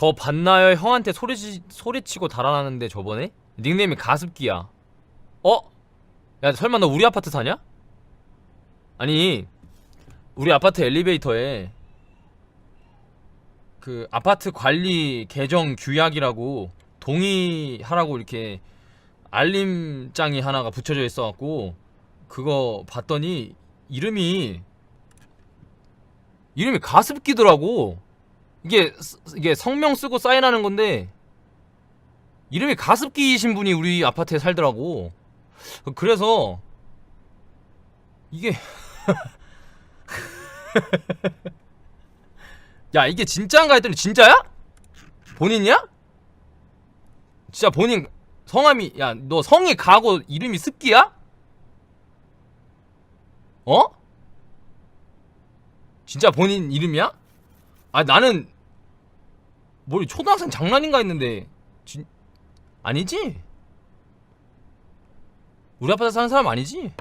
저 봤나요? 형한테 소리치, 소리치고 달아나는데 저번에? 닉네임이 가습기야 어? 야 설마 너 우리 아파트 사냐? 아니 우리 아파트 엘리베이터에 그 아파트 관리 개정 규약이라고 동의하라고 이렇게 알림장이 하나가 붙여져 있어갖고 그거 봤더니 이름이 이름이 가습기더라고 이게 쓰- 이게 성명 쓰고 사인하는 건데 이름이 가습기이신 분이 우리 아파트에 살더라고 그래서 이게 야 이게 진짜인가 했더니 진짜야? 본인이야? 진짜 본인 성함이 야 너 성이 가고 이름이 습기야? 어? 진짜 본인 이름이야? 아 나는 뭘 초등학생 장난인가 했는데 진 아니지? 우리 아파트 사는 사람 아니지?